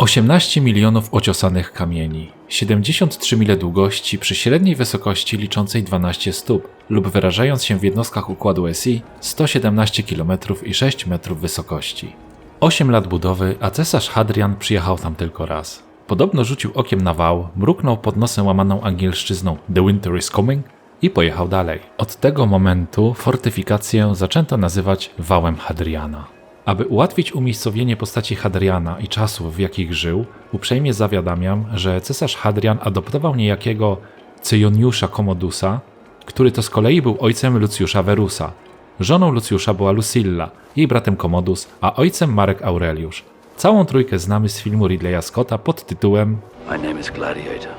18 milionów ociosanych kamieni, 73 mile długości przy średniej wysokości liczącej 12 stóp lub wyrażając się w jednostkach układu SI 117 km i 6 metrów wysokości. 8 lat budowy, a cesarz Hadrian przyjechał tam tylko raz. Podobno rzucił okiem na wał, mruknął pod nosem łamaną angielszczyzną The winter is coming i pojechał dalej. Od tego momentu fortyfikację zaczęto nazywać wałem Hadriana. Aby ułatwić umiejscowienie postaci Hadriana i czasów, w jakich żył, uprzejmie zawiadamiam, że cesarz Hadrian adoptował niejakiego Cyjoniusza Kommodusa, który to z kolei był ojcem Lucjusza Verusa. Żoną Lucjusza była Lucilla, jej bratem Commodus, a ojcem Marek Aureliusz. Całą trójkę znamy z filmu Ridleya Scotta pod tytułem My name is Gladiator.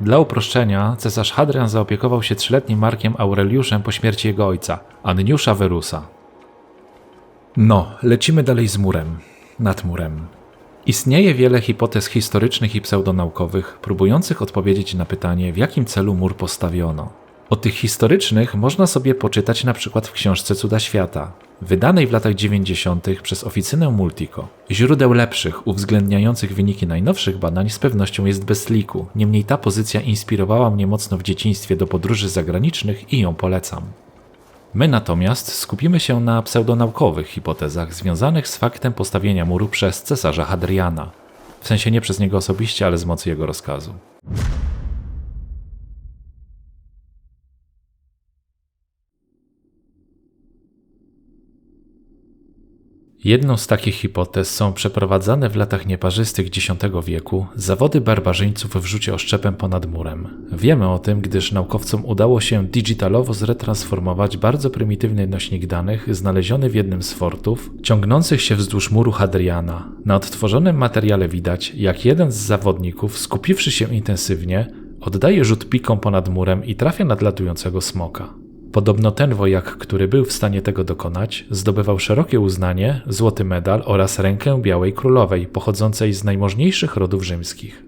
Dla uproszczenia, cesarz Hadrian zaopiekował się trzyletnim Markiem Aureliuszem po śmierci jego ojca, Anniusza Verusa. No, lecimy dalej z murem. Nad murem. Istnieje wiele hipotez historycznych i pseudonaukowych, próbujących odpowiedzieć na pytanie, w jakim celu mur postawiono. O tych historycznych można sobie poczytać na przykład w książce Cuda Świata, wydanej w latach 90. przez oficynę Multico. Źródeł lepszych, uwzględniających wyniki najnowszych badań z pewnością jest bez liku, niemniej ta pozycja inspirowała mnie mocno w dzieciństwie do podróży zagranicznych i ją polecam. My natomiast skupimy się na pseudonaukowych hipotezach związanych z faktem postawienia muru przez cesarza Hadriana. W sensie nie przez niego osobiście, ale z mocy jego rozkazu. Jedną z takich hipotez są przeprowadzane w latach nieparzystych X wieku zawody barbarzyńców w rzucie oszczepem ponad murem. Wiemy o tym, gdyż naukowcom udało się digitalowo zretransformować bardzo prymitywny nośnik danych znaleziony w jednym z fortów, ciągnących się wzdłuż muru Hadriana. Na odtworzonym materiale widać, jak jeden z zawodników, skupiwszy się intensywnie, oddaje rzut piką ponad murem i trafia nadlatującego smoka. Podobno ten wojak, który był w stanie tego dokonać, zdobywał szerokie uznanie, złoty medal oraz rękę Białej Królowej, pochodzącej z najmożniejszych rodów rzymskich.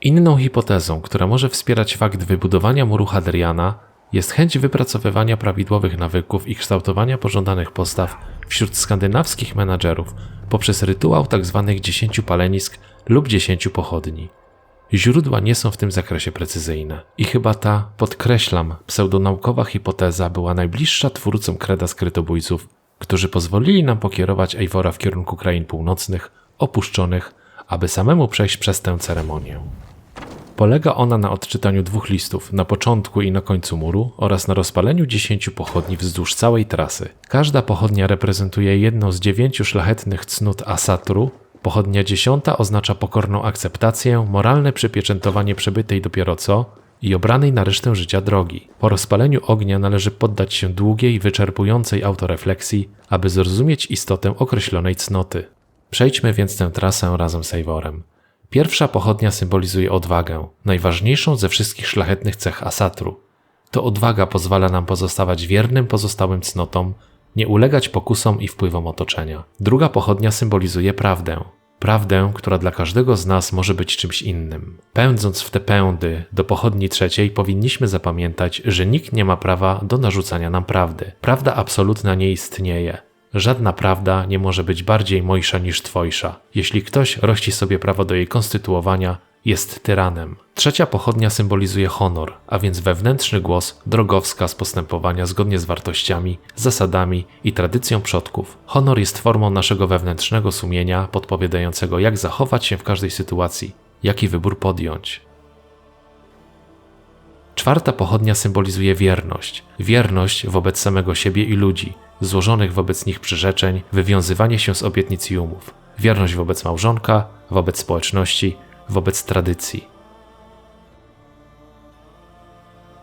Inną hipotezą, która może wspierać fakt wybudowania muru Hadriana, jest chęć wypracowywania prawidłowych nawyków i kształtowania pożądanych postaw wśród skandynawskich menadżerów poprzez rytuał tzw. dziesięciu palenisk lub dziesięciu pochodni. Źródła nie są w tym zakresie precyzyjne i chyba ta, podkreślam, pseudonaukowa hipoteza była najbliższa twórcom kreda skrytobójców, którzy pozwolili nam pokierować Eivora w kierunku krain północnych, opuszczonych, aby samemu przejść przez tę ceremonię. Polega ona na odczytaniu dwóch listów na początku i na końcu muru oraz na rozpaleniu dziesięciu pochodni wzdłuż całej trasy. Każda pochodnia reprezentuje jedną z dziewięciu szlachetnych cnót Asatru. Pochodnia dziesiąta oznacza pokorną akceptację, moralne przypieczętowanie przebytej dopiero co i obranej na resztę życia drogi. Po rozpaleniu ognia należy poddać się długiej, wyczerpującej autorefleksji, aby zrozumieć istotę określonej cnoty. Przejdźmy więc tę trasę razem z Eivorem. Pierwsza pochodnia symbolizuje odwagę, najważniejszą ze wszystkich szlachetnych cech Asatru. To odwaga pozwala nam pozostawać wiernym pozostałym cnotom, nie ulegać pokusom i wpływom otoczenia. Druga pochodnia symbolizuje prawdę. Prawdę, która dla każdego z nas może być czymś innym. Pędząc w te pędy do pochodni trzeciej, powinniśmy zapamiętać, że nikt nie ma prawa do narzucania nam prawdy. Prawda absolutna nie istnieje. Żadna prawda nie może być bardziej mojsza niż twojsza. Jeśli ktoś rości sobie prawo do jej konstytuowania, jest tyranem. Trzecia pochodnia symbolizuje honor, a więc wewnętrzny głos, drogowskaz postępowania zgodnie z wartościami, zasadami i tradycją przodków. Honor jest formą naszego wewnętrznego sumienia, podpowiadającego, jak zachować się w każdej sytuacji, jaki wybór podjąć. Czwarta pochodnia symbolizuje wierność. Wierność wobec samego siebie i ludzi, złożonych wobec nich przyrzeczeń, wywiązywanie się z obietnic i umów. Wierność wobec małżonka, wobec społeczności, wobec tradycji.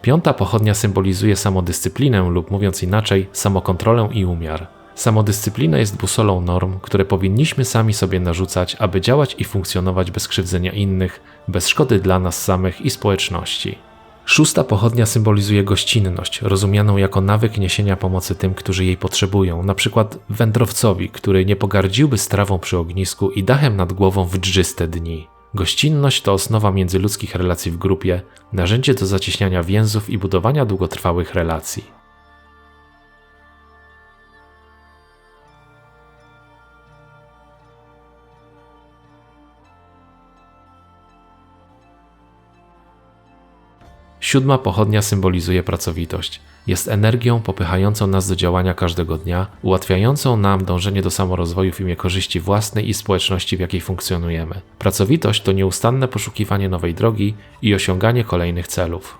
Piąta pochodnia symbolizuje samodyscyplinę lub mówiąc inaczej, samokontrolę i umiar. Samodyscyplina jest busolą norm, które powinniśmy sami sobie narzucać, aby działać i funkcjonować bez krzywdzenia innych, bez szkody dla nas samych i społeczności. Szósta pochodnia symbolizuje gościnność, rozumianą jako nawyk niesienia pomocy tym, którzy jej potrzebują, na przykład wędrowcowi, który nie pogardziłby strawą przy ognisku i dachem nad głową w dżdżyste dni. Gościnność to osnowa międzyludzkich relacji w grupie, narzędzie do zacieśniania więzów i budowania długotrwałych relacji. Siódma pochodnia symbolizuje pracowitość. Jest energią popychającą nas do działania każdego dnia, ułatwiającą nam dążenie do samorozwoju w imię korzyści własnej i społeczności, w jakiej funkcjonujemy. Pracowitość to nieustanne poszukiwanie nowej drogi i osiąganie kolejnych celów.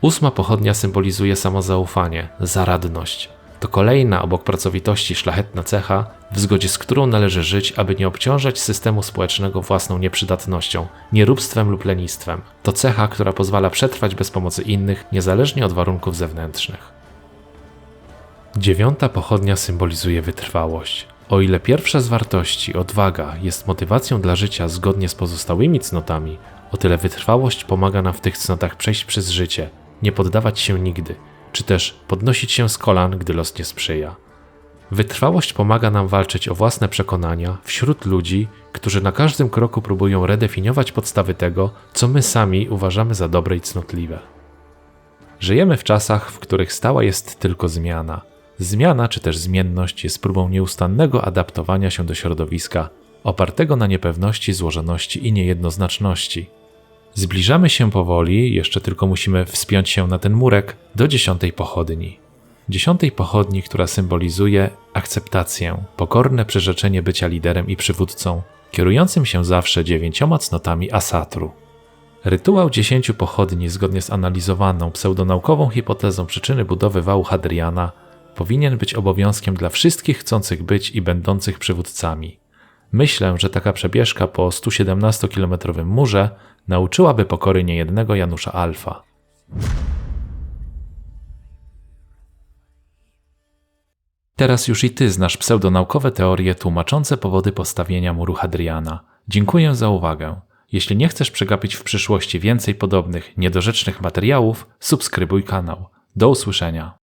Ósma pochodnia symbolizuje samozaufanie, zaradność. To kolejna obok pracowitości szlachetna cecha, w zgodzie z którą należy żyć, aby nie obciążać systemu społecznego własną nieprzydatnością, nieróbstwem lub lenistwem. To cecha, która pozwala przetrwać bez pomocy innych, niezależnie od warunków zewnętrznych. Dziewiąta pochodnia symbolizuje wytrwałość. O ile pierwsza z wartości, odwaga, jest motywacją dla życia zgodnie z pozostałymi cnotami, o tyle wytrwałość pomaga nam w tych cnotach przejść przez życie, nie poddawać się nigdy, czy też podnosić się z kolan, gdy los nie sprzyja. Wytrwałość pomaga nam walczyć o własne przekonania wśród ludzi, którzy na każdym kroku próbują redefiniować podstawy tego, co my sami uważamy za dobre i cnotliwe. Żyjemy w czasach, w których stała jest tylko zmiana. Zmiana czy też zmienność jest próbą nieustannego adaptowania się do środowiska, opartego na niepewności, złożoności i niejednoznaczności. Zbliżamy się powoli, jeszcze tylko musimy wspiąć się na ten murek do dziesiątej pochodni. Dziesiątej pochodni, która symbolizuje akceptację, pokorne przyrzeczenie bycia liderem i przywódcą, kierującym się zawsze dziewięcioma cnotami asatru. Rytuał dziesięciu pochodni, zgodnie z analizowaną pseudonaukową hipotezą przyczyny budowy wału Hadriana, powinien być obowiązkiem dla wszystkich chcących być i będących przywódcami. Myślę, że taka przebieżka po 117-kilometrowym murze nauczyłaby pokory niejednego Janusza Alfa. Teraz już i ty znasz pseudonaukowe teorie tłumaczące powody postawienia muru Hadriana. Dziękuję za uwagę. Jeśli nie chcesz przegapić w przyszłości więcej podobnych, niedorzecznych materiałów, subskrybuj kanał. Do usłyszenia.